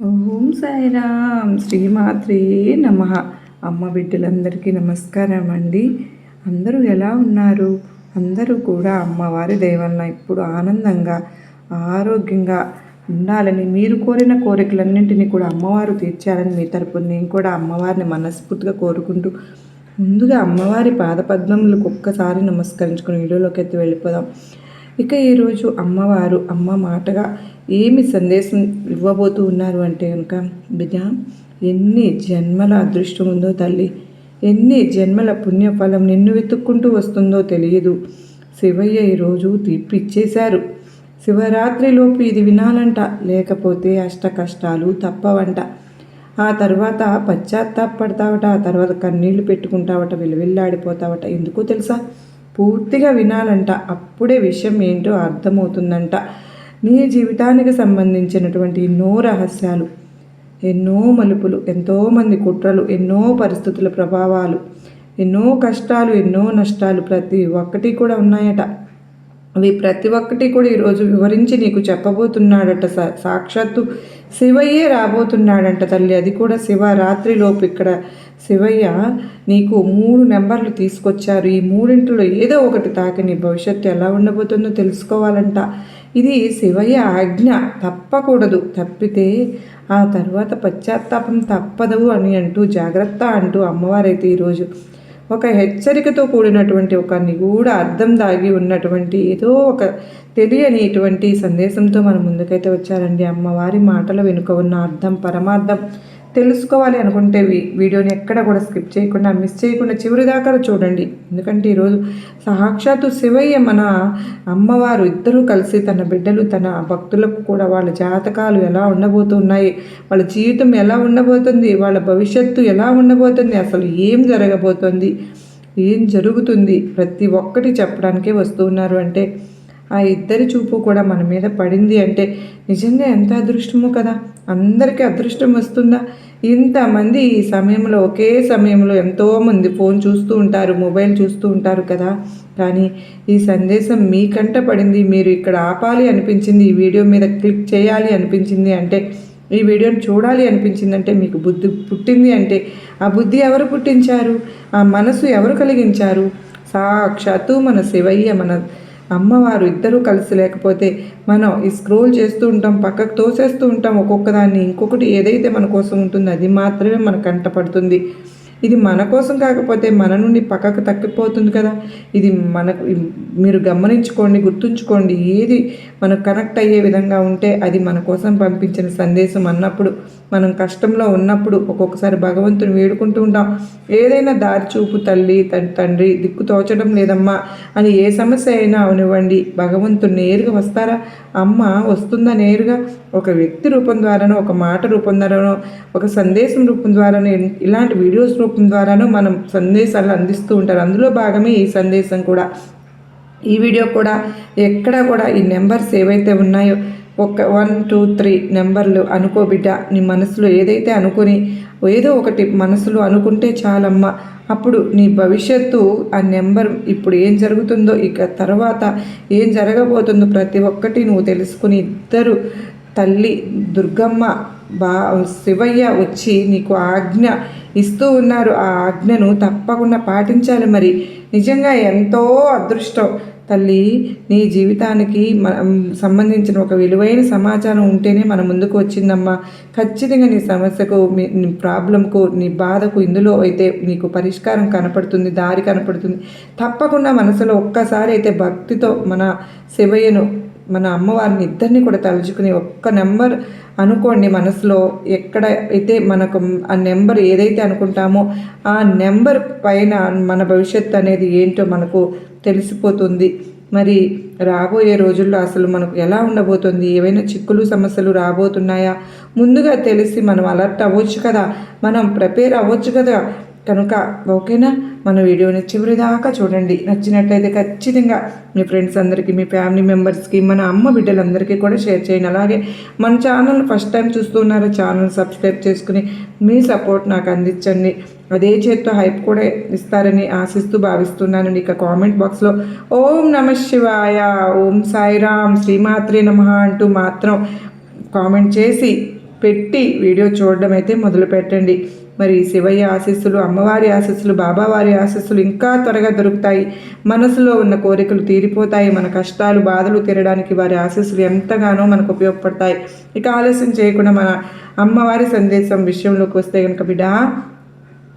ఓం సాయిరామ్. శ్రీమాత్రే నమ. అమ్మ బిడ్డలందరికీ నమస్కారం అండి. అందరూ ఎలా ఉన్నారు? అందరూ కూడా అమ్మవారి దయవలన ఇప్పుడు ఆనందంగా ఆరోగ్యంగా ఉండాలని మీరు కోరిన కోరికలన్నింటినీ కూడా అమ్మవారు తీర్చాలని మీ తరపున నేను కూడా అమ్మవారిని మనస్ఫూర్తిగా కోరుకుంటూ ముందుగా అమ్మవారి పాదపద్మములకు ఒక్కసారి నమస్కరించుకుని వీడియోలోకి ఎత్తి వెళ్ళిపోదాం. ఇక ఈరోజు అమ్మవారు అమ్మ మాటగా ఏమి సందేశం ఇవ్వబోతూ ఉన్నారు అంటే కనుక బిడ్డ ఎన్ని జన్మల అదృష్టం ఉందో తల్లి ఎన్ని జన్మల పుణ్యఫలం నిన్ను వెతుక్కుంటూ వస్తుందో తెలియదు. శివయ్య ఈరోజు తీర్పిచ్చేశారు. శివరాత్రిలోపు ఇది వినాలంట లేకపోతే అష్ట కష్టాలు తప్పవంట. ఆ తర్వాత పశ్చాత్తాపడతావట ఆ తర్వాత కన్నీళ్ళు పెట్టుకుంటావట విలువిల్లాడిపోతావట. ఎందుకో తెలుసా? పూర్తిగా వినాలంట అప్పుడే విషయం ఏంటో అర్థమవుతుందంట. నీ జీవితానికి సంబంధించినటువంటి ఎన్నో రహస్యాలు ఎన్నో మలుపులు ఎంతోమంది కుట్రలు ఎన్నో పరిస్థితుల ప్రభావాలు ఎన్నో కష్టాలు ఎన్నో నష్టాలు ప్రతి ఒక్కటి కూడా ఉన్నాయట. అవి ప్రతి ఒక్కటి కూడా ఈరోజు వివరించి నీకు చెప్పబోతున్నాడట. సా సాక్షాత్తు శివయ్యే రాబోతున్నాడంట తల్లి. అది కూడా శివరాత్రిలోపు ఇక్కడ శివయ్య నీకు మూడు నెంబర్లు తీసుకొచ్చారు. ఈ మూడింటిలో ఏదో ఒకటి తాకి నీ భవిష్యత్తు ఎలా ఉండబోతుందో తెలుసుకోవాలంట. ఇది శివయ్య ఆజ్ఞ. తప్పకూడదు. తప్పితే ఆ తర్వాత పశ్చాత్తాపం తప్పదు అని అంటూ జాగ్రత్త అంటూ అమ్మవారైతే ఈరోజు ఒక హెచ్చరికతో కూడినటువంటి ఒక నిగూఢ అర్థం దాగి ఉన్నటువంటి ఏదో ఒక తెలియనిటువంటి సందేశంతో మన ముందుకైతే వచ్చారండి. అమ్మవారి మాటల వెనుక ఉన్న అర్థం పరమార్థం తెలుసుకోవాలి అనుకుంటే వీడియోని ఎక్కడ కూడా స్కిప్ చేయకుండా మిస్ చేయకుండా చివరి దాకా చూడండి. ఎందుకంటే ఈరోజు సాక్షాత్తు శివయ్య మన అమ్మవారు ఇద్దరూ కలిసి తన బిడ్డలు తన భక్తులకు కూడా వాళ్ళ జాతకాలు ఎలా ఉండబోతున్నాయి వాళ్ళ జీవితం ఎలా ఉండబోతుంది వాళ్ళ భవిష్యత్తు ఎలా ఉండబోతుంది అసలు ఏం జరగబోతుంది ఏం జరుగుతుంది ప్రతి ఒక్కటి చెప్పడానికే వస్తున్నారు అంటే ఆ ఇద్దరి చూపు కూడా మన మీద పడింది అంటే నిజంగా ఎంత అదృష్టమో కదా. అందరికీ అదృష్టం వస్తుందా? ఇంతమంది ఈ సమయంలో ఒకే సమయంలో ఎంతోమంది ఫోన్ చూస్తూ ఉంటారు మొబైల్ చూస్తూ ఉంటారు కదా. కానీ ఈ సందేశం మీకంట పడింది మీరు ఇక్కడ ఆపాలి అనిపించింది ఈ వీడియో మీద క్లిక్ చేయాలి అనిపించింది అంటే ఈ వీడియోని చూడాలి అనిపించిందంటే మీకు బుద్ధి పుట్టింది అంటే ఆ బుద్ధి ఎవరు పుట్టించారు? ఆ మనసు ఎవరు కలిగించారు? సాక్షాత్తు మన శివయ్య మన అమ్మవారు ఇద్దరూ కలిసి లేకపోతే మనం ఈ స్క్రోల్ చేస్తూ ఉంటాం పక్కకు తోసేస్తూ ఉంటాం ఒక్కొక్క దాన్ని ఇంకొకటి ఏదైతే మన కోసం ఉంటుందో అది మాత్రమే మనకు కంటపడుతుంది ఇది మన కోసం కాకపోతే మన నుండి పక్కకు తక్కిపోతుంది కదా. ఇది మనకు మీరు గమనించుకోండి గుర్తుంచుకోండి ఏది మనకు కనెక్ట్ అయ్యే విధంగా ఉంటే అది మన కోసం పంపించిన సందేశం అన్నప్పుడు మనం కష్టంలో ఉన్నప్పుడు ఒక్కొక్కసారి భగవంతుని వేడుకుంటూ ఉంటాం. ఏదైనా దారి చూపు తల్లి తండ్రి దిక్కు తోచడం లేదమ్మా అని ఏ సమస్య అయినా అవనివ్వండి. భగవంతుడు నేరుగా వస్తారా? అమ్మ వస్తుందా నేరుగా? ఒక వ్యక్తి రూపం ద్వారానో ఒక మాట రూపం ద్వారానో ఒక సందేశం రూపం ద్వారానో ఇలాంటి వీడియోస్ రూపం ద్వారాను మనం సందేశాలు అందిస్తూ ఉంటారు. అందులో భాగమే ఈ సందేశం కూడా. ఈ వీడియో కూడా ఎక్కడ కూడా ఈ నెంబర్స్ ఏవైతే ఉన్నాయో ఒక వన్ టూ త్రీ నెంబర్లు అనుకో బిడ్డ నీ మనసులో ఏదైతే అనుకుని ఏదో ఒకటి మనసులో అనుకుంటే చాలమ్మ. అప్పుడు నీ భవిష్యత్తు ఆ నెంబర్ ఇప్పుడు ఏం జరుగుతుందో ఇక తర్వాత ఏం జరగబోతుందో ప్రతి ఒక్కటి నువ్వు తెలుసుకుని ఇద్దరు తల్లి దుర్గమ్మ బా శివయ్య వచ్చి నీకు ఆజ్ఞ ఇస్తూ ఉన్నారు. ఆ ఆజ్ఞను తప్పకుండా పాటించాలి మరి. నిజంగా ఎంతో అదృష్టం. తల్లి నీ జీవితానికి సంబంధించిన ఒక విలువైన సమాచారం ఉంటేనే మన ముందుకు వచ్చిందమ్మా. ఖచ్చితంగా నీ సమస్యకు నీ ప్రాబ్లంకు నీ బాధకు ఇందులో అయితే నీకు పరిష్కారం కనపడుతుంది దారి కనపడుతుంది. తప్పకుండా మనసులో ఒక్కసారి అయితే భక్తితో మన శివయ్యను మన అమ్మవారిని ఇద్దరిని కూడా తలుచుకుని ఒక్క నెంబర్ అనుకోండి మనసులో ఎక్కడ అయితే మనకు ఆ నెంబర్ ఏదైతే అనుకుంటామో ఆ నెంబర్ పైన మన భవిష్యత్తు అనేది ఏంటో మనకు తెలిసిపోతుంది. మరి రాబోయే రోజుల్లో అసలు మనకు ఎలా ఉండబోతుంది? ఏవైనా చిక్కులు సమస్యలు రాబోతున్నాయా? ముందుగా తెలిసి మనం అలర్ట్ అవ్వచ్చు కదా? మనం ప్రిపేర్ అవ్వచ్చు కదా? కనుక ఓకేనా? మన వీడియోని చివరి దాకా చూడండి. నచ్చినట్లయితే ఖచ్చితంగా మీ ఫ్రెండ్స్ అందరికీ మీ ఫ్యామిలీ మెంబర్స్కి మన అమ్మ బిడ్డలందరికీ కూడా షేర్ చేయండి. అలాగే మన ఛానల్ ఫస్ట్ టైం చూస్తున్నారో ఛానల్ సబ్స్క్రైబ్ చేసుకుని మీ సపోర్ట్ నాకు అందించండి. అదే చేత్తో హైప్ కూడా ఇస్తారని ఆశిస్తూ భావిస్తున్నాను. ఇక కామెంట్ బాక్స్లో ఓం నమ శివాయ ఓం సాయిరామ్ శ్రీమాత్రి నమ అంటూ మాత్రం కామెంట్ చేసి పెట్టి వీడియో చూడడం అయితే మొదలు పెట్టండి మరి శివయ్య ఆశీస్సులు అమ్మవారి ఆశీస్సులు బాబావారి ఆశీస్సులు ఇంకా త్వరగా దొరుకుతాయి. మనసులో ఉన్న కోరికలు తీరిపోతాయి. మన కష్టాలు బాధలు తీరడానికి వారి ఆశీస్సులు ఎంతగానో మనకు ఉపయోగపడతాయి. ఇక ఆలస్యం చేయకుండా మన అమ్మవారి సందేశం విషయంలోకి వస్తే కనుక బిడ్డ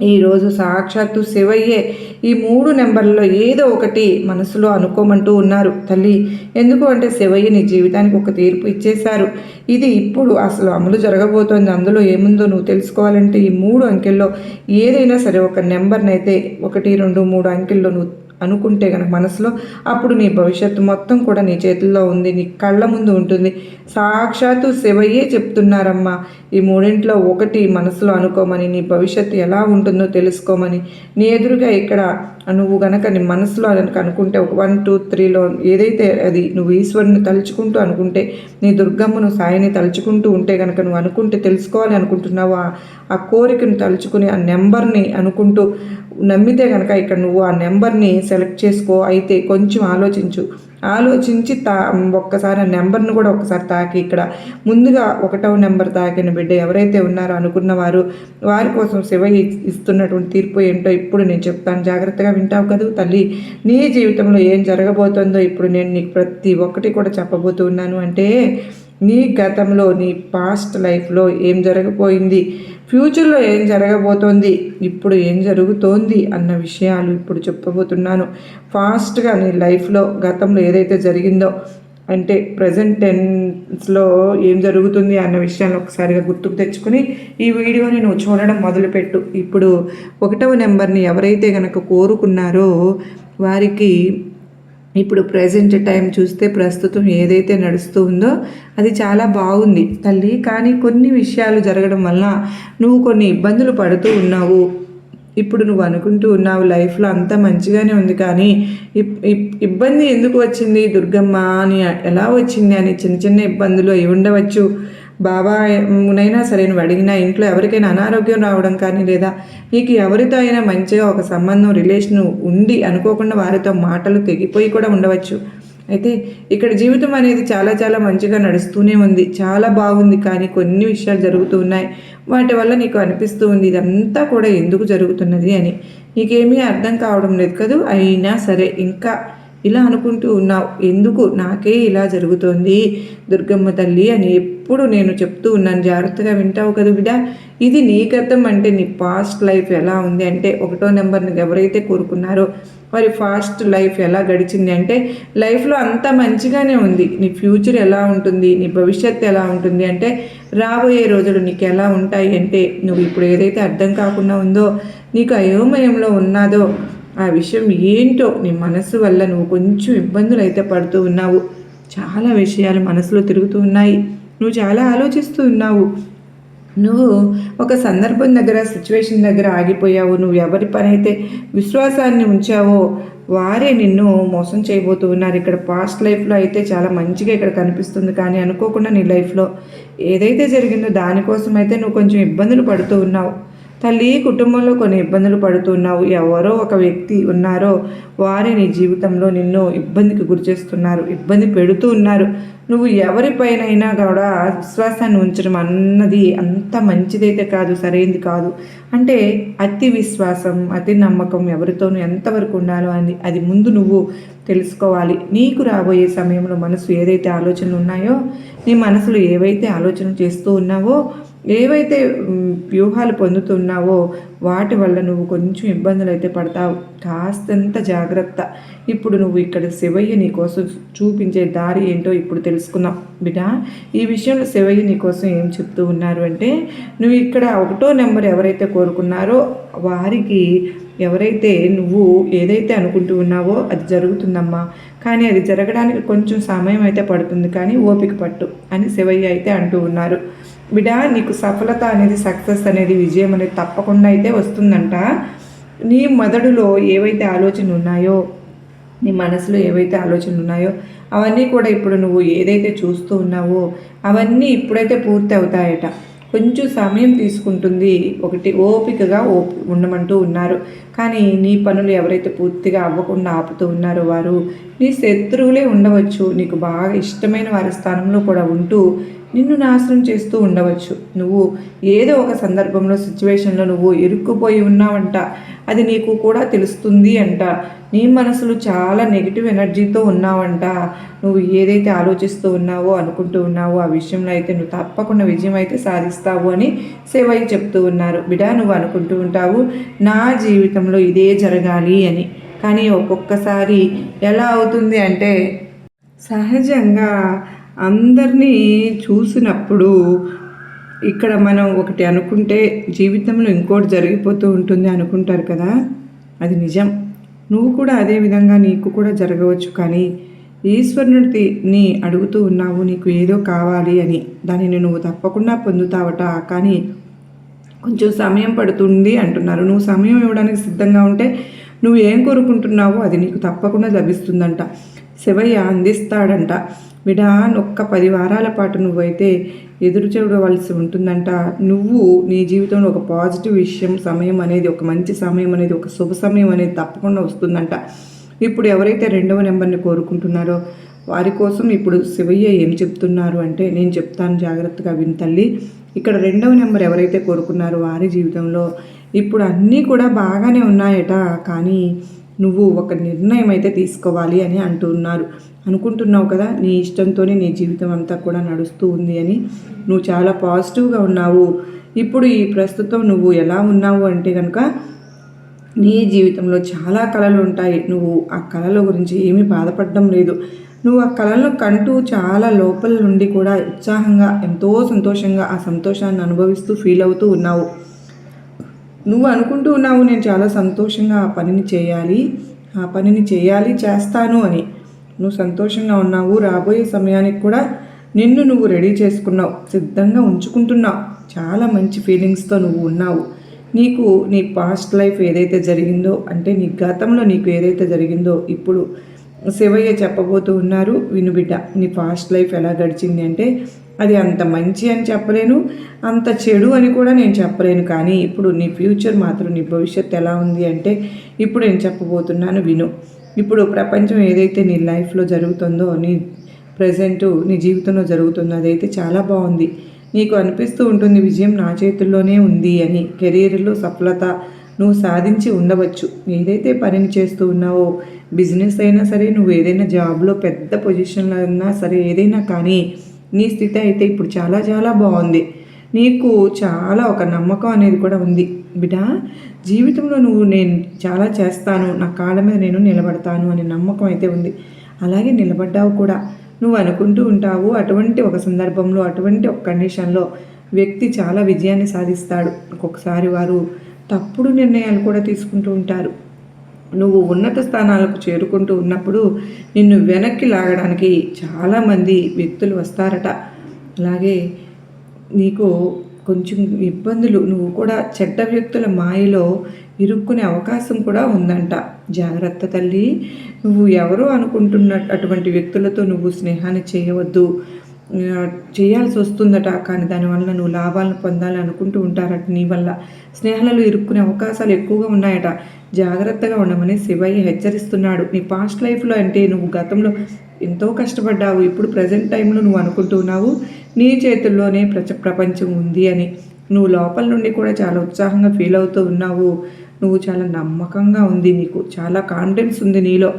ఈరోజు సాక్షాత్తు శివయ్యే ఈ మూడు నెంబర్లలో ఏదో ఒకటి మనసులో అనుకోమంటూ ఉన్నారు. తల్లి ఎందుకు అంటే శివయ్య నీ జీవితానికి ఒక తీర్పు ఇచ్చేశారు. ఇది ఇప్పుడు అసలు అమలు జరగబోతోంది. అందులో ఏముందో నువ్వు తెలుసుకోవాలంటే ఈ మూడు అంకెల్లో ఏదైనా సరే ఒక నెంబర్నైతే ఒకటి రెండు మూడు అంకెల్లో నువ్వు అనుకుంటే కనుక మనసులో అప్పుడు నీ భవిష్యత్తు మొత్తం కూడా నీ చేతుల్లో ఉంది నీ కళ్ళ ముందు ఉంటుంది. సాక్షాత్తు శివయ్యే చెప్తున్నారమ్మా ఈ మూడింట్లో ఒకటి మనసులో అనుకోమని నీ భవిష్యత్తు ఎలా ఉంటుందో తెలుసుకోమని. నీ ఎదురుగా ఇక్కడ నువ్వు గనక నీ మనసులో కనుక అనుకుంటే ఒక వన్ టూ త్రీలో ఏదైతే అది నువ్వు ఈశ్వరుని తలుచుకుంటూ అనుకుంటే నీ దుర్గమ్మను సాయిని తలుచుకుంటూ ఉంటే కనుక నువ్వు అనుకుంటే తెలుసుకోవాలి అనుకుంటున్నావు? ఆ కోరికను తలుచుకుని ఆ నెంబర్ని అనుకుంటూ నమ్మితే కనుక ఇక్కడ నువ్వు ఆ నెంబర్ని సెలెక్ట్ చేసుకో అయితే కొంచెం ఆలోచించు. ఆలోచించి తా ఒక్కసారి ఆ నెంబర్ను కూడా ఒకసారి తాకి. ఇక్కడ ముందుగా ఒకటవ నెంబర్ తాకిన బిడ్డ ఎవరైతే ఉన్నారో అనుకున్నవారు వారి కోసం శివ ఇస్తున్నటువంటి తీర్పు ఏంటో ఇప్పుడు నేను చెప్తాను. జాగ్రత్తగా వింటావు కదా తల్లి. నీ జీవితంలో ఏం జరగబోతుందో ఇప్పుడు నేను నీకు ప్రతి ఒక్కటి కూడా చెప్పబోతున్నాను అంటే నీ గతంలో నీ పాస్ట్ లైఫ్లో ఏం జరగపోయింది ఫ్యూచర్లో ఏం జరగబోతోంది ఇప్పుడు ఏం జరుగుతోంది అన్న విషయాలు ఇప్పుడు చెప్పబోతున్నాను. ఫాస్ట్గా నీ లైఫ్లో గతంలో ఏదైతే జరిగిందో అంటే ప్రజెంట్ టెన్స్లో ఏం జరుగుతుంది అన్న విషయాన్ని ఒకసారిగా గుర్తుకు తెచ్చుకొని ఈ వీడియోని నువ్వు చూడడం మొదలుపెట్టు. ఇప్పుడు ఒకటవ నెంబర్ని ఎవరైతే కనుక కోరుకున్నారో వారికి ఇప్పుడు ప్రజెంట్ టైం చూస్తే ప్రస్తుతం ఏదైతే నడుస్తూ ఉందో అది చాలా బాగుంది తల్లి. కానీ కొన్ని విషయాలు జరగడం వల్ల నువ్వు కొన్ని ఇబ్బందులు పడుతూ ఉన్నావు. ఇప్పుడు నువ్వు అనుకుంటూ ఉన్నావు లైఫ్లో అంతా మంచిగానే ఉంది. కానీ ఇబ్బంది ఎందుకు వచ్చింది? దుర్గమ్మ అని ఎలా వచ్చింది? అని చిన్న చిన్న ఇబ్బందులు అయి ఉండవచ్చు. బాబానైనా సరే నువ్వు అడిగినా ఇంట్లో ఎవరికైనా అనారోగ్యం రావడం కానీ లేదా నీకు ఎవరితో అయినా మంచిగా ఒక సంబంధం రిలేషన్ ఉండి అనుకోకుండా వారితో మాటలు తెగిపోయి కూడా ఉండవచ్చు. అయితే ఇక్కడ జీవితం అనేది చాలా చాలా మంచిగా నడుస్తూనే ఉంది. చాలా బాగుంది కానీ కొన్ని విషయాలు జరుగుతూ ఉన్నాయి. వాటి వల్ల నీకు అనిపిస్తూ ఉంది. ఇదంతా కూడా ఎందుకు జరుగుతున్నది అని. నీకేమీ అర్థం కావడం లేదు కదా. అయినా సరే ఇంకా ఇలా అనుకుంటూ ఉన్నావు. ఎందుకు? నాకే ఇలా జరుగుతోంది దుర్గమ్మ తల్లి అని ఎప్పుడు నేను చెప్తూ ఉన్నాను. జాగ్రత్తగా వింటావు కదా బిడ్డ. ఇది నీ గతం అంటే నీ పాస్ట్ లైఫ్ ఎలా ఉంది అంటే ఒకటో నెంబర్ని ఎవరైతే కోరుకున్నారో వారి ఫాస్ట్ లైఫ్ ఎలా గడిచింది అంటే లైఫ్లో అంత మంచిగానే ఉంది. నీ ఫ్యూచర్ ఎలా ఉంటుంది? నీ భవిష్యత్తు ఎలా ఉంటుంది అంటే రాబోయే రోజులు నీకు ఎలా ఉంటాయి అంటే నువ్వు ఇప్పుడు ఏదైతే అర్థం కాకుండా ఉందో నీకు అయోమయంలో ఉన్నాదో ఆ విషయం ఏంటో నీ మనసు వల్ల నువ్వు కొంచెం ఇబ్బందులు అయితే పడుతూ ఉన్నావు. చాలా విషయాలు మనసులో తిరుగుతూ ఉన్నాయి. నువ్వు చాలా ఆలోచిస్తూ ఉన్నావు. నువ్వు ఒక సందర్భం దగ్గర సిచ్యువేషన్ దగ్గర ఆగిపోయావు. నువ్వు ఎవరి పనైతే విశ్వాసాన్ని ఉంచావో వారే నిన్ను మోసం చేయబోతూ ఉన్నారు. ఇక్కడ పాస్ట్ లైఫ్లో అయితే చాలా మంచిగా ఇక్కడ కనిపిస్తుంది. కానీ అనుకోకుండా నీ లైఫ్లో ఏదైతే జరిగిందో దానికోసం అయితే నువ్వు కొంచెం ఇబ్బందులు పడుతూ ఉన్నావు. తల్లి కుటుంబంలో కొన్ని ఇబ్బందులు పడుతున్నావు. ఎవరో ఒక వ్యక్తి ఉన్నారో వారే నీ జీవితంలో నిన్ను ఇబ్బందికి గురిచేస్తున్నారు ఇబ్బంది పెడుతూ ఉన్నారు. నువ్వు ఎవరిపైనైనా కూడా విశ్వాసాన్ని ఉంచడం అన్నది అంత మంచిదైతే కాదు సరైనది కాదు. అంటే అతి విశ్వాసం అతి నమ్మకం ఎవరితోనూ ఎంతవరకు ఉండాలో అని అది ముందు నువ్వు తెలుసుకోవాలి. నీకు రాబోయే సమయంలో మనసు ఏదైతే ఆలోచనలు ఉన్నాయో నీ మనసులో ఏవైతే ఆలోచనలు చేస్తూ ఉన్నావో ఏవైతే వ్యూహాలు పొందుతున్నావో వాటి వల్ల నువ్వు కొంచెం ఇబ్బందులు అయితే పడతావు. కాస్తంత జాగ్రత్త. ఇప్పుడు నువ్వు ఇక్కడ శివయ్య నీకోసం చూపించే దారి ఏంటో ఇప్పుడు తెలుసుకున్నాం బిడ్డ ఈ విషయంలో శివయ్య నీకోసం ఏం చెప్తూ ఉన్నారు అంటే నువ్వు ఇక్కడ ఒకటో నెంబర్ ఎవరైతే కోరుకున్నారో వారికి ఎవరైతే నువ్వు ఏదైతే అనుకుంటూ ఉన్నావో అది జరుగుతుందమ్మా. కానీ అది జరగడానికి కొంచెం సమయం అయితే పడుతుంది. కానీ ఓపిక పట్టు అని శివయ్య అయితే అంటూ ఉన్నారు. బిడా నీకు సఫలత అనేది సక్సెస్ అనేది విజయం అనేది తప్పకుండా అయితే వస్తుందంట. నీ మెదడులో ఏవైతే ఆలోచనలు ఉన్నాయో నీ మనసులో ఏవైతే ఆలోచనలు ఉన్నాయో అవన్నీ కూడా ఇప్పుడు నువ్వు ఏదైతే చూస్తూ ఉన్నావో అవన్నీ ఇప్పుడైతే పూర్తి అవుతాయట. కొంచెం సమయం తీసుకుంటుంది ఒకటి ఓపికగా ఓపి ఉండమంటూ ఉన్నారు. కానీ నీ పనులు ఎవరైతే పూర్తిగా అవ్వకుండా ఆపుతూ ఉన్నారో వారు నీ శత్రువులే ఉండవచ్చు. నీకు బాగా ఇష్టమైన వారి స్థానంలో కూడా ఉంటూ నిన్ను నాశనం చేస్తూ ఉండవచ్చు. నువ్వు ఏదో ఒక సందర్భంలో సిచ్యువేషన్లో నువ్వు ఇరుక్కుపోయి ఉన్నావంట. అది నీకు కూడా తెలుస్తుంది అంట. నీ మనసులో చాలా నెగిటివ్ ఎనర్జీతో ఉన్నావంట. నువ్వు ఏదైతే ఆలోచిస్తూ ఉన్నావో అనుకుంటూ ఉన్నావో ఆ విషయంలో అయితే నువ్వు తప్పకుండా విజయం అయితే సాధిస్తావు అని సేవయ్య చెప్తూ ఉన్నారు. బిడా నువ్వు అనుకుంటూ ఉంటావు నా జీవితంలో ఇదే జరగాలి అని. కానీ ఒక్కొక్కసారి ఎలా అవుతుంది అంటే సహజంగా అందరినీ చూసినప్పుడు ఇక్కడ మనం ఒకటి అనుకుంటే జీవితంలో ఇంకోటి జరిగిపోతూ ఉంటుంది అనుకుంటారు కదా? అది నిజం. నువ్వు కూడా అదే విధంగా నీకు కూడా జరగవచ్చు కానీ ఈశ్వరుని నీ అడుగుతూ ఉన్నావు నీకు ఏదో కావాలి అని. దానిని నువ్వు తప్పకుండా పొందుతావట. కానీ కొంచెం సమయం పడుతుంది అంటున్నారు. నువ్వు సమయం ఇవ్వడానికి సిద్ధంగా ఉంటే నువ్వు ఏం కోరుకుంటున్నావో అది నీకు తప్పకుండా లభిస్తుందంట. శివయ్య అందిస్తాడంట. విడా ఒక్క పది వారాల పాటు నువ్వైతే ఎదురు చూడవలసి ఉంటుందంట. నువ్వు నీ జీవితంలో ఒక పాజిటివ్ విషయం సమయం అనేది ఒక మంచి సమయం అనేది ఒక శుభ సమయం అనేది తప్పకుండా వస్తుందంట. ఇప్పుడు ఎవరైతే రెండవ నెంబర్ని కోరుకుంటున్నారో వారి కోసం ఇప్పుడు శివయ్య ఏం చెప్తున్నారు అంటే నేను చెప్తాను జాగ్రత్తగా విని తల్లి. ఇక్కడ రెండవ నెంబర్ ఎవరైతే కోరుకున్నారో వారి జీవితంలో ఇప్పుడు అన్నీ కూడా బాగానే ఉన్నాయట. కానీ నువ్వు ఒక నిర్ణయం అయితే తీసుకోవాలి అని అంటున్నారు. అనుకుంటున్నావు కదా నీ ఇష్టంతోనే నీ జీవితం అంతా కూడా నడుస్తూ ఉంది అని. నువ్వు చాలా పాజిటివ్గా ఉన్నావు. ఇప్పుడు ఈ ప్రస్తుతం నువ్వు ఎలా ఉన్నావు అంటే కనుక నీ జీవితంలో చాలా కళలు ఉంటాయి. నువ్వు ఆ కళల గురించి ఏమీ బాధపడడం లేదు. నువ్వు ఆ కళలను కంటూ చాలా లోపల నుండి కూడా ఉత్సాహంగా ఎంతో సంతోషంగా ఆ సంతోషాన్ని అనుభవిస్తూ ఫీల్ అవుతూ ఉన్నావు. నువ్వు అనుకుంటూ ఉన్నావు నేను చాలా సంతోషంగా ఆ పనిని చేయాలి ఆ పనిని చేయాలి చేస్తాను అని. నువ్వు సంతోషంగా ఉన్నావు రాబోయే సమయానికి కూడా నిన్ను నువ్వు రెడీ చేసుకున్నావు సిద్ధంగా ఉంచుకుంటున్నావు. చాలా మంచి ఫీలింగ్స్తో నువ్వు ఉన్నావు. నీకు నీ పాస్ట్ లైఫ్ ఏదైతే జరిగిందో అంటే నీ గతంలో నీకు ఏదైతే జరిగిందో ఇప్పుడు శివయ్య చెప్పబోతూ ఉన్నారు వినుబిడ్డ నీ పాస్ట్ లైఫ్ ఎలా గడిచింది? అంటే అది అంత మంచి అని చెప్పలేను అంత చెడు అని కూడా నేను చెప్పలేను. కానీ ఇప్పుడు నీ ఫ్యూచర్ మాత్రం నీ భవిష్యత్తు ఎలా ఉంది అంటే ఇప్పుడు నేను చెప్పబోతున్నాను విను. ఇప్పుడు ప్రపంచం ఏదైతే నీ లైఫ్లో జరుగుతుందో నీ ప్రజెంట్ నీ జీవితంలో జరుగుతుందో అదైతే చాలా బాగుంది. నీకు అనిపిస్తూ ఉంటుంది విజయం నా చేతుల్లోనే ఉంది అని. కెరీర్లో సఫలత నువ్వు సాధించి ఉండవచ్చు. ఏదైతే పనిని చేస్తూ ఉన్నావో బిజినెస్ అయినా సరే నువ్వు ఏదైనా జాబ్లో పెద్ద పొజిషన్లో ఉన్నా సరే ఏదైనా కానీ నీ స్థితి అయితే ఇప్పుడు చాలా చాలా బాగుంది. నీకు చాలా ఒక నమ్మకం అనేది కూడా ఉంది. బిడ్డ జీవితంలో నువ్వు నేను చాలా చేస్తాను. నా కాళ్ళ మీద నేను నిలబడతాను అనే నమ్మకం అయితే ఉంది. అలాగే నిలబడ్డావు కూడా. నువ్వు అనుకుంటూ ఉంటావు అటువంటి ఒక సందర్భంలో అటువంటి ఒక కండిషన్లో వ్యక్తి చాలా విజయాన్ని సాధిస్తాడు. ఒక్కొక్కసారి వారు తప్పుడు నిర్ణయాలు కూడా తీసుకుంటూ ఉంటారు. నువ్వు ఉన్నత స్థానాలకు చేరుకుంటూ ఉన్నప్పుడు నిన్ను వెనక్కి లాగడానికి చాలామంది వ్యక్తులు వస్తారట. అలాగే నీకు కొంచెం ఇబ్బందులు నువ్వు కూడా చెడ్డ వ్యక్తుల మాయలో ఇరుక్కునే అవకాశం కూడా ఉందంట. జాగ్రత్త తల్లి నువ్వు ఎవరు అనుకుంటున్న అటువంటి వ్యక్తులతో నువ్వు స్నేహాన్ని చేయవద్దు. చేయాల్సి వస్తుందట. కానీ దానివల్ల నువ్వు లాభాలను పొందాలి అనుకుంటూ ఉంటారట. నీ వల్ల స్నేహాలలో ఇరుక్కునే అవకాశాలు ఎక్కువగా ఉన్నాయట. జాగ్రత్తగా ఉండమని శివయ్య హెచ్చరిస్తున్నాడు. నీ పాస్ట్ లైఫ్లో అంటే నువ్వు గతంలో ఎంతో కష్టపడ్డావు. ఇప్పుడు ప్రజెంట్ టైంలో నువ్వు అనుకుంటున్నావు నీ చేతుల్లోనే ప్రచ ప్రపంచం ఉంది అని. నువ్వు లోపల నుండి కూడా చాలా ఉత్సాహంగా ఫీల్ అవుతూ ఉన్నావు. నువ్వు చాలా నమ్మకంగా ఉంది నీకు. చాలా కాన్ఫిడెన్స్ ఉంది నీలో.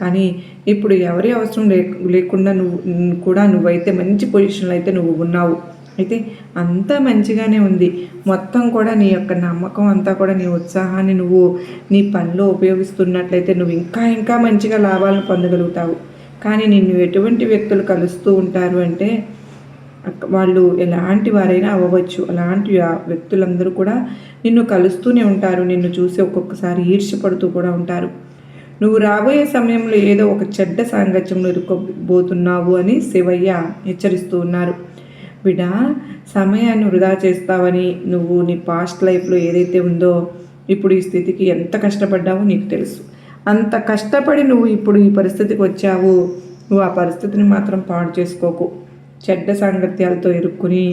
కానీ ఇప్పుడు ఎవరి అవసరం లేకుండా నువ్వు కూడా నువ్వైతే మంచి పొజిషన్లో అయితే నువ్వు ఉన్నావు. అయితే అంతా మంచిగానే ఉంది. మొత్తం కూడా నీ యొక్క నమ్మకం అంతా కూడా నీ ఉత్సాహాన్ని నువ్వు నీ పనిలో ఉపయోగిస్తున్నట్లయితే నువ్వు ఇంకా ఇంకా మంచిగా లాభాలను పొందగలుగుతావు. కానీ నిన్ను ఎటువంటి వ్యక్తులు కలుస్తూ ఉంటారు అంటే వాళ్ళు ఎలాంటి వారైనా అవ్వచ్చు అలాంటి వ్యక్తులందరూ కూడా నిన్ను కలుస్తూనే ఉంటారు. నిన్ను చూసి ఒక్కొక్కసారి ఈర్ష్యపడుతూ కూడా ఉంటారు. నువ్వు రాబోయే సమయంలో ఏదో ఒక చెడ్డ సాంగత్యంలో ఇరుక్కోబోతున్నావు అని శివయ్య హెచ్చరిస్తూ ఉన్నారు. బిడా సమయాన్ని వృధా చేస్తావని నువ్వు నీ పాస్ట్ లైఫ్లో ఏదైతే ఉందో ఇప్పుడు ఈ స్థితికి ఎంత కష్టపడ్డావో నీకు తెలుసు. అంత కష్టపడి నువ్వు ఇప్పుడు ఈ పరిస్థితికి వచ్చావు. నువ్వు ఆ పరిస్థితిని మాత్రం పాడు చేసుకోకు. చెడ్డ సాంగత్యాలతో ఇరుక్కుని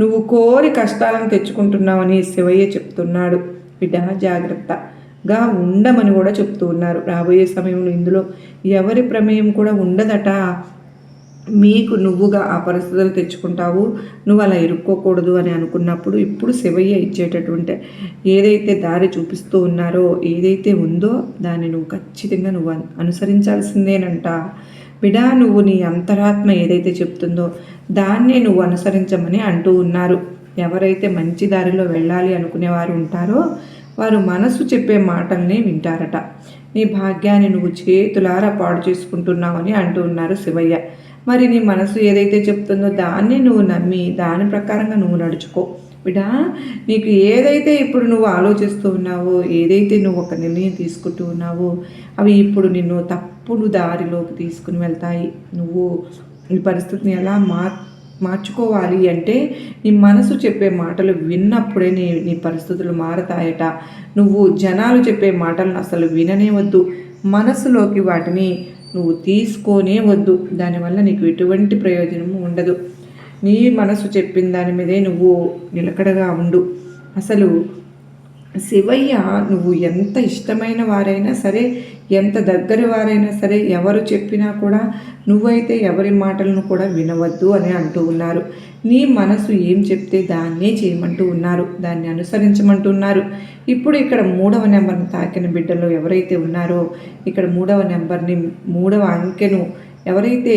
నువ్వు కోరి కష్టాలను తెచ్చుకుంటున్నావని శివయ్య చెప్తున్నాడు. బిడ్డ జాగ్రత్తగా ఉండమని కూడా చెప్తూ ఉన్నారు. రాబోయే సమయంలో ఇందులో ఎవరి ప్రమేయం కూడా ఉండదట. మీకు నువ్వుగా ఆ పరిస్థితులు తెచ్చుకుంటావు. నువ్వు అలా ఇరుక్కోకూడదు అని అనుకున్నప్పుడు ఇప్పుడు శివయ్య ఇచ్చేటటువంటి ఏదైతే దారి చూపిస్తూ ఉన్నారో ఏదైతే ఉందో దాన్ని నువ్వు ఖచ్చితంగా నువ్వు అనుసరించాల్సిందేనంట. బిడా నువ్వు నీ అంతరాత్మ ఏదైతే చెప్తుందో దాన్నే నువ్వు అనుసరించమని అంటూ ఉన్నారు. ఎవరైతే మంచి దారిలో వెళ్ళాలి అనుకునేవారు ఉంటారో వారు మనసు చెప్పే మాటల్ని వింటారట. నీ భాగ్యాన్ని నువ్వు చేతులారా పాడు చేసుకుంటున్నావని అంటూ ఉన్నారు శివయ్య. మరి నీ మనసు ఏదైతే చెప్తుందో దాన్ని నువ్వు నమ్మి దాని ప్రకారంగా నువ్వు నడుచుకో. బిడా నీకు ఏదైతే ఇప్పుడు నువ్వు ఆలోచిస్తూ ఉన్నావో ఏదైతే నువ్వు ఒక నిర్ణయం తీసుకుంటూ ఉన్నావో అవి ఇప్పుడు నిన్ను తప్పుడు దారిలోకి తీసుకుని వెళ్తాయి. నువ్వు ఈ పరిస్థితిని ఎలా మార్ మార్చుకోవాలి అంటే నీ మనసు చెప్పే మాటలు విన్నప్పుడే నీ నీ పరిస్థితులు మారతాయట. నువ్వు జనాలు చెప్పే మాటలను అసలు విననే వద్దు. మనసులోకి వాటిని నువ్వు తీసుకోనే వద్దు. దానివల్ల నీకు ఎటువంటి ప్రయోజనము ఉండదు. నీ మనసు చెప్పిన దాని మీదే నువ్వు నిలకడగా ఉండు. అసలు శివయ్య నువ్వు ఎంత ఇష్టమైన వారైనా సరే ఎంత దగ్గర వారైనా సరే ఎవరు చెప్పినా కూడా నువ్వైతే ఎవరి మాటలను కూడా వినవద్దు అని అంటూ ఉన్నారు. నీ మనసు ఏం చెప్తే దాన్నే చేయమంటూ ఉన్నారు దాన్ని అనుసరించమంటున్నారు. ఇప్పుడు ఇక్కడ మూడవ నెంబర్ని తాకిన బిడ్డలు ఎవరైతే ఉన్నారో ఇక్కడ మూడవ నెంబర్ని మూడవ అంకెను ఎవరైతే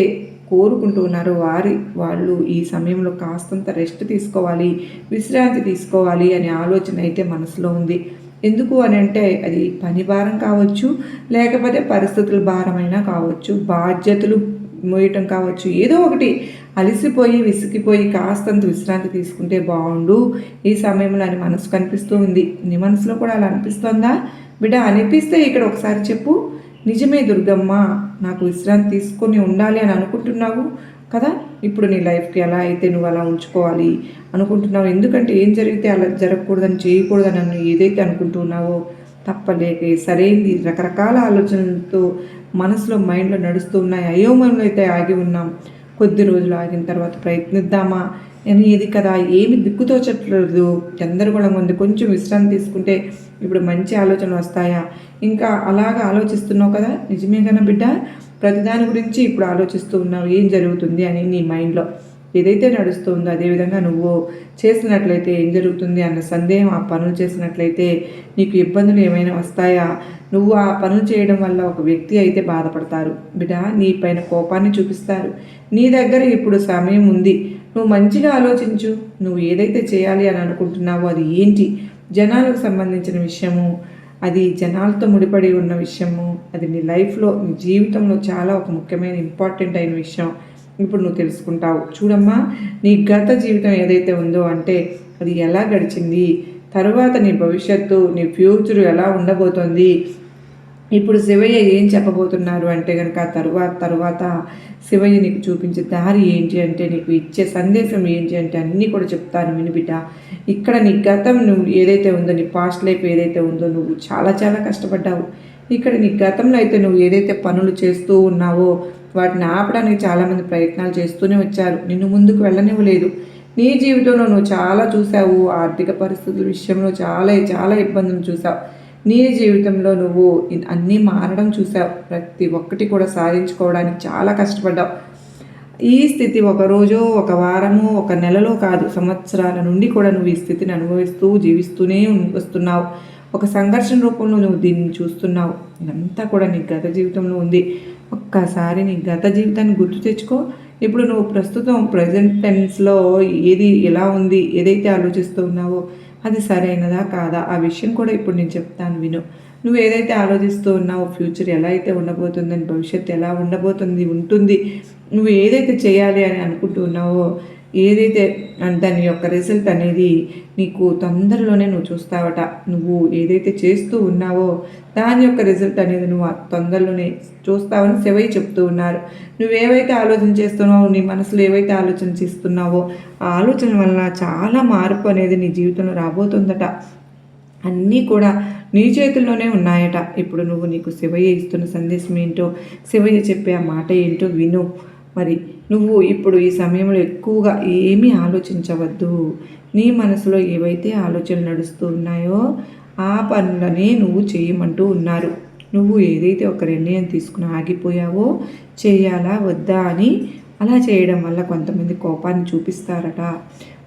కోరుకుంటూ ఉన్నారో వారి వాళ్ళు ఈ సమయంలో కాస్తంత రెస్ట్ తీసుకోవాలి విశ్రాంతి తీసుకోవాలి అనే ఆలోచన అయితే మనసులో ఉంది. ఎందుకు అని అంటే అది పని భారం కావచ్చు లేకపోతే పరిస్థితుల భారమైనా కావచ్చు బాధ్యతలు మోయటం కావచ్చు ఏదో ఒకటి అలసిపోయి విసిగిపోయి కాస్తంత విశ్రాంతి తీసుకుంటే బాగుండు. ఈ సమయంలో అని మనసు కనిపిస్తూ ఉంది. నీ మనసులో కూడా అలా అనిపిస్తుందా? బిడ్డ అనిపిస్తే ఇక్కడ ఒకసారి చెప్పు. నిజమే దుర్గమ్మ నాకు విశ్రాంతి తీసుకొని ఉండాలి అని అనుకుంటున్నావు కదా? ఇప్పుడు నీ లైఫ్కి ఎలా అయితే నువ్వు అలా ఉంచుకోవాలి అనుకుంటున్నావు. ఎందుకంటే ఏం జరిగితే అలా జరగకూడదని చేయకూడదని నన్ను ఏదైతే అనుకుంటున్నావో తప్పలేక. సరైంది రకరకాల ఆలోచనలతో మనసులో మైండ్లో నడుస్తున్నాయి అయోమయంలో అయితే ఆగి ఉన్నాం. కొద్ది రోజులు ఆగిన తర్వాత ప్రయత్నిద్దామా? అని ఇది కదా? ఏమి దిక్కుతోచట్లేదు గందరగోళంగా ఉంది కొంచెం విశ్రాంతి తీసుకుంటే ఇప్పుడు మంచి ఆలోచనలు వస్తాయా? ఇంకా అలాగా ఆలోచిస్తున్నావు కదా? నిజమే కదా బిడ్డ ప్రతిదాని గురించి ఇప్పుడు ఆలోచిస్తూ ఉన్నావు. ఏం జరుగుతుంది అని నీ మైండ్లో ఏదైతే నడుస్తుందో అదేవిధంగా నువ్వు చేసినట్లయితే ఏం జరుగుతుంది అన్న సందేహం ఆ పనులు చేసినట్లయితే నీకు ఇబ్బందులు ఏమైనా వస్తాయా? నువ్వు ఆ పనులు చేయడం వల్ల ఒక వ్యక్తి అయితే బాధపడతారు. బిడ్డ నీ పైన కోపాన్ని చూపిస్తారు. నీ దగ్గర ఇప్పుడు సమయం ఉంది. నువ్వు మంచిగా ఆలోచించు. నువ్వు ఏదైతే చేయాలి అని అనుకుంటున్నావో అది ఏంటి? జనాలకు సంబంధించిన విషయము అది జనాలతో ముడిపడి ఉన్న విషయము అది నీ లైఫ్లో నీ జీవితంలో చాలా ఒక ముఖ్యమైన ఇంపార్టెంట్ అయిన విషయం. ఇప్పుడు నువ్వు తెలుసుకుంటావు. చూడమ్మా నీ గత జీవితం ఏదైతే ఉందో అంటే అది ఎలా గడిచింది? తర్వాత నీ భవిష్యత్తు నీ ఫ్యూచర్ ఎలా ఉండబోతోంది? ఇప్పుడు శివయ్య ఏం చెప్పబోతున్నారు అంటే కనుక తరువాత తర్వాత శివయ్య నీకు చూపించే దారి ఏంటి అంటే నీకు ఇచ్చే సందేశం ఏంటి అంటే అన్నీ కూడా చెప్తాను వినిబిట ఇక్కడ నీ గతం నువ్వు ఏదైతే ఉందో నీ పాస్ట్ లైఫ్ ఏదైతే ఉందో నువ్వు చాలా చాలా కష్టపడ్డావు. ఇక్కడ నీ గతంలో అయితే నువ్వు ఏదైతే పనులు చేస్తూ ఉన్నావో వాటిని ఆపడానికి చాలామంది ప్రయత్నాలు చేస్తూనే వచ్చారు. నిన్ను ముందుకు వెళ్ళనివ్వలేదు. నీ జీవితంలో నువ్వు చాలా చూసావు ఆర్థిక పరిస్థితుల విషయంలో చాలా చాలా ఇబ్బందులు చూసావు నీ జీవితంలో నువ్వు అన్నీ మారడం చూసావు. ప్రతి ఒక్కటి కూడా సాధించుకోవడానికి చాలా కష్టపడ్డావు. ఈ స్థితి ఒక రోజు ఒక వారము ఒక నెలలో కాదు. సంవత్సరాల నుండి కూడా నువ్వు ఈ స్థితిని అనుభవిస్తూ జీవిస్తూనే వస్తున్నావు. ఒక సంఘర్షణ రూపంలో నువ్వు దీన్ని చూస్తున్నావు. ఇదంతా కూడా నీ గత జీవితంలో ఉంది. ఒక్కసారి నీ గత జీవితాన్ని గుర్తు తెచ్చుకో. ఇప్పుడు నువ్వు ప్రస్తుతం ప్రజెంట్ టెన్స్లో ఏది ఎలా ఉంది? ఏదైతే ఆలోచిస్తూ ఉన్నావో అది సరైనదా కాదా? ఆ విషయం కూడా ఇప్పుడు నేను చెప్తాను విను. నువ్వు ఏదైతే ఆలోచిస్తూ ఉన్నావో ఫ్యూచర్ ఎలా అయితే ఉండబోతుందని భవిష్యత్తు ఎలా ఉండబోతుంది ఉంటుంది నువ్వు ఏదైతే చేయాలి అని అనుకుంటున్నావో ఏదైతే దాని యొక్క రిజల్ట్ అనేది నీకు తొందరలోనే నువ్వు చూస్తావట నువ్వు ఏదైతే చేస్తూ ఉన్నావో దాని యొక్క రిజల్ట్ అనేది నువ్వు ఆ తొందరలోనే చూస్తావని శివయ్య చెప్తూ ఉన్నారు. నువ్వేవైతే ఆలోచన చేస్తున్నావో నీ మనసులో ఏవైతే ఆలోచన చేస్తున్నావో ఆ ఆలోచన వలన చాలా మార్పు అనేది నీ జీవితంలో రాబోతుందట. అన్నీ కూడా నీ చేతుల్లోనే ఉన్నాయట. ఇప్పుడు నువ్వు నీకు శివయ్య ఇస్తున్న సందేశం ఏంటో శివయ్య చెప్పే ఆ మాట ఏంటో విను. మరి నువ్వు ఇప్పుడు ఈ సమయంలో ఎక్కువగా ఏమీ ఆలోచించవద్దు. నీ మనసులో ఏవైతే ఆలోచనలు నడుస్తూ ఉన్నాయో ఆ పనులనే నువ్వు చేయమంటూ ఉన్నారు. నువ్వు ఏదైతే ఒక నిర్ణయం తీసుకుని ఆగిపోయావో చేయాలా వద్దా అని అలా చేయడం వల్ల కొంతమంది కోపాన్ని చూపిస్తారట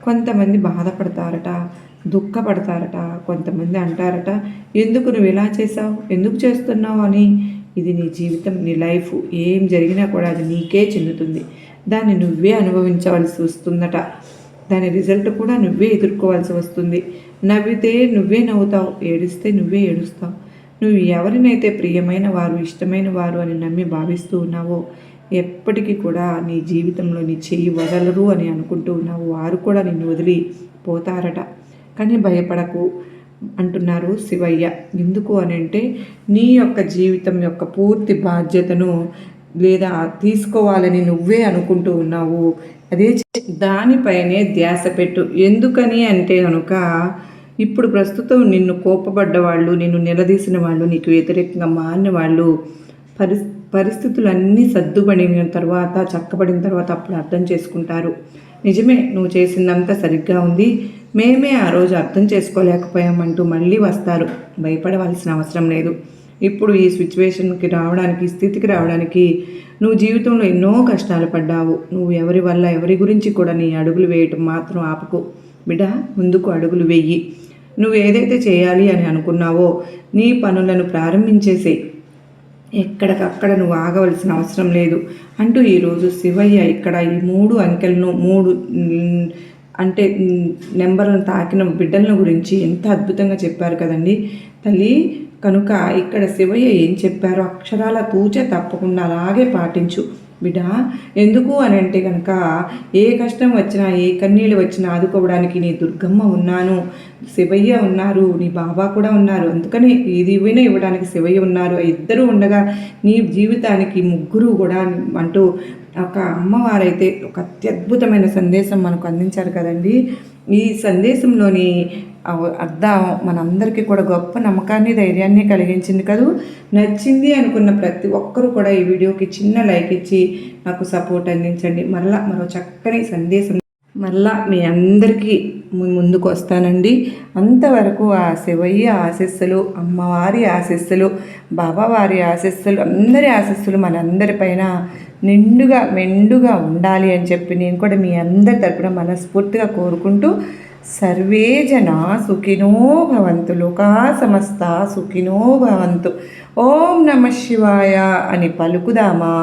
కొంతమంది బాధపడతారట దుఃఖపడతారట కొంతమంది అంటారట ఎందుకు నువ్వు ఇలా చేసావు ఎందుకు చేస్తున్నావు? అని. ఇది నీ జీవితం నీ లైఫ్. ఏం జరిగినా కూడా అది నీకే చెందుతుంది. దాన్ని నువ్వే అనుభవించవలసి వస్తుందట. దాని రిజల్ట్ కూడా నువ్వే ఎదుర్కోవాల్సి వస్తుంది. నవ్వితే నువ్వే నవ్వుతావు ఏడిస్తే నువ్వే ఏడుస్తావు. నువ్వు ఎవరినైతే ప్రియమైన వారు ఇష్టమైన వారు అని నమ్మి భావిస్తూ ఉన్నావో ఎప్పటికీ కూడా నీ జీవితంలో నీ చెయ్యి వదలరు అని అనుకుంటూ ఉన్నావు. వారు కూడా నిన్ను వదిలి పోతారట. కానీ భయపడకు అంటున్నారు శివయ్య. ఎందుకు అని అంటే నీ యొక్క జీవితం యొక్క పూర్తి బాధ్యతను లేదా తీసుకోవాలని నువ్వే అనుకుంటూ ఉన్నావు? అదే చే- దానిపైనే ధ్యాస పెట్టు. ఎందుకని అంటే కనుక ఇప్పుడు ప్రస్తుతం నిన్ను కోపపడ్డ వాళ్ళు నిన్ను నిలదీసిన వాళ్ళు నీకు వ్యతిరేకంగా మారిన వాళ్ళు పరిస్ పరిస్థితులన్నీ సర్దుబడిన తర్వాత చక్కబడిన తర్వాత అప్పుడు అర్థం చేసుకుంటారు. నిజమే నువ్వు చేసిందంతా సరిగ్గా ఉంది. మేమే ఆ రోజు అర్థం చేసుకోలేకపోయామంటూ మళ్ళీ వస్తారు. భయపడవలసిన అవసరం లేదు. ఇప్పుడు ఈ సిచ్యువేషన్కి రావడానికి స్థితికి రావడానికి నువ్వు జీవితంలో ఎన్నో కష్టాలు పడ్డావు. నువ్వు ఎవరి వల్ల ఎవరి గురించి కూడా నీ అడుగులు వేయటం మాత్రం ఆపకు. బిడ్డ ముందుకు అడుగులు వెయ్యి నువ్వు ఏదైతే చేయాలి అని అనుకున్నావో నీ పనులను ప్రారంభించేసేయి ఎక్కడికక్కడ నువ్వు ఆగవలసిన అవసరం లేదు. అంటూ ఈరోజు శివయ్య ఇక్కడ ఈ మూడు అంకెలను మూడు అంటే నెంబర్లను తాకిన బిడ్డలను గురించి ఎంత అద్భుతంగా చెప్పారు కదండి. తల్లి కనుక ఇక్కడ శివయ్య ఏం చెప్పారో అక్షరాల తూచే తప్పకుండా అలాగే పాటించు. బిడ్డ ఎందుకు అని అంటే కనుక ఏ కష్టం వచ్చినా ఏ కన్నీళ్ళు వచ్చినా ఆదుకోవడానికి నీ దుర్గమ్మ ఉన్నాను. శివయ్య ఉన్నారు నీ బాబా కూడా ఉన్నారు. అందుకని ఇది ఇవైనా ఇవ్వడానికి శివయ్య ఉన్నారు. ఇద్దరు ఉండగా నీ జీవితానికి ముగ్గురు కూడా అంటూ ఒక అమ్మవారైతే ఒక అత్యద్భుతమైన సందేశం మనకు అందించారు కదండి. ఈ సందేశంలోని అర్థం మనందరికీ కూడా గొప్ప నమ్మకాన్ని ధైర్యాన్ని కలిగించింది కదూ. నచ్చింది అనుకున్న ప్రతి ఒక్కరూ కూడా ఈ వీడియోకి చిన్న లైక్ ఇచ్చి నాకు సపోర్ట్ అందించండి. మరలా మరో చక్కని సందేశం మరలా మీ అందరికీ ముందుకు వస్తానండి. అంతవరకు ఆ శివయ్య ఆశస్సులు అమ్మవారి ఆశస్సులు బాబావారి ఆశస్సులు అందరి ఆశస్సులు మనందరిపైన నిండుగా మెండుగా ఉండాలి అని చెప్పి నేను కూడా మీ అందరి తరపున మనస్ఫూర్తిగా కోరుకుంటూ సర్వే జన సుఖినో భవంతు లోకా సమస్త సుఖినో భవంతు ఓం నమ శివాయ అని పలుకుదామా?